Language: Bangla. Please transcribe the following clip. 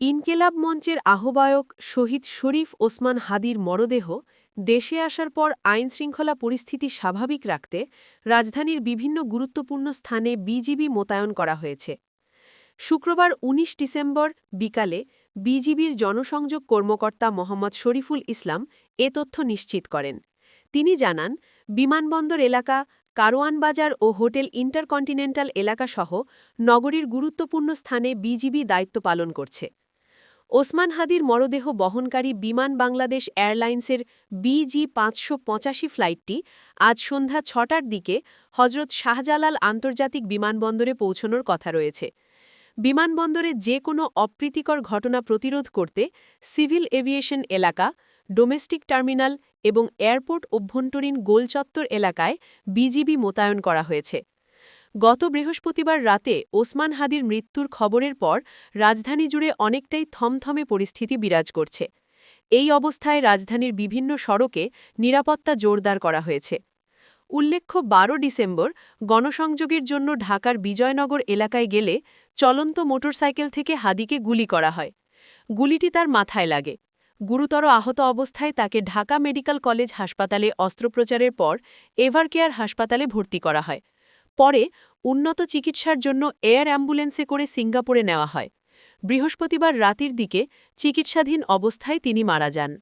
ইনকেলাব মঞ্চের আহ্বায়ক শহীদ শরীফ ওসমান হাদির মরদেহ দেশে আসার পর আইনশৃঙ্খলা পরিস্থিতি স্বাভাবিক রাখতে রাজধানীর বিভিন্ন গুরুত্বপূর্ণ স্থানে বিজিবি মোতায়েন করা হয়েছে। শুক্রবার ১৯ ডিসেম্বর বিকালে বিজিবির জনসংযোগ কর্মকর্তা মোহাম্মদ শরীফুল ইসলাম এ তথ্য নিশ্চিত করেন। তিনি জানান, বিমানবন্দর এলাকা কারওয়ান বাজার ও হোটেল ইন্টারকন্টিনেন্টাল এলাকাসহ নগরীর গুরুত্বপূর্ণ স্থানে বিজিবি দায়িত্ব পালন করছে। ওসমান হাদির মরদেহ বহনকারী বিমান বাংলাদেশ এয়ারলাইন্সের বিজি পাঁচশো পঁচাশি ফ্লাইটটি আজ সন্ধ্যা ছটার দিকে হজরত শাহজালাল আন্তর্জাতিক বিমানবন্দরে পৌঁছনোর কথা রয়েছে। বিমানবন্দরে যে কোনো অপ্রীতিকর ঘটনা প্রতিরোধ করতে সিভিল এভিয়েশন এলাকা, ডোমেস্টিক টার্মিনাল এবং এয়ারপোর্ট অভ্যন্তরীণ গোলচত্বর এলাকায় বিজিবি মোতায়েন করা হয়েছে। গত বৃহস্পতিবার রাতে ওসমান হাদির মৃত্যুর খবরের পর রাজধানী জুড়ে অনেকটাই থমথমে পরিস্থিতি বিরাজ করছে। এই অবস্থায় রাজধানীর বিভিন্ন সড়কে নিরাপত্তা জোরদার করা হয়েছে। উল্লেখ্য, বারো ডিসেম্বর গণসংযোগের জন্য ঢাকার বিজয়নগর এলাকায় গেলে চলন্ত মোটরসাইকেল থেকে হাদিকে গুলি করা হয়। গুলিটি তার মাথায় লাগে। গুরুতর আহত অবস্থায় তাকে ঢাকা মেডিকেল কলেজ হাসপাতালে অস্ত্রোপচারের পর এভারকেয়ার হাসপাতালে ভর্তি করা হয়। পরে উন্নত চিকিৎসার জন্য এয়ার অ্যাম্বুলেন্সে করে সিঙ্গাপুরে নেওয়া হয়। বৃহস্পতিবার রাতের দিকে চিকিৎসাধীন অবস্থায় তিনি মারা যান।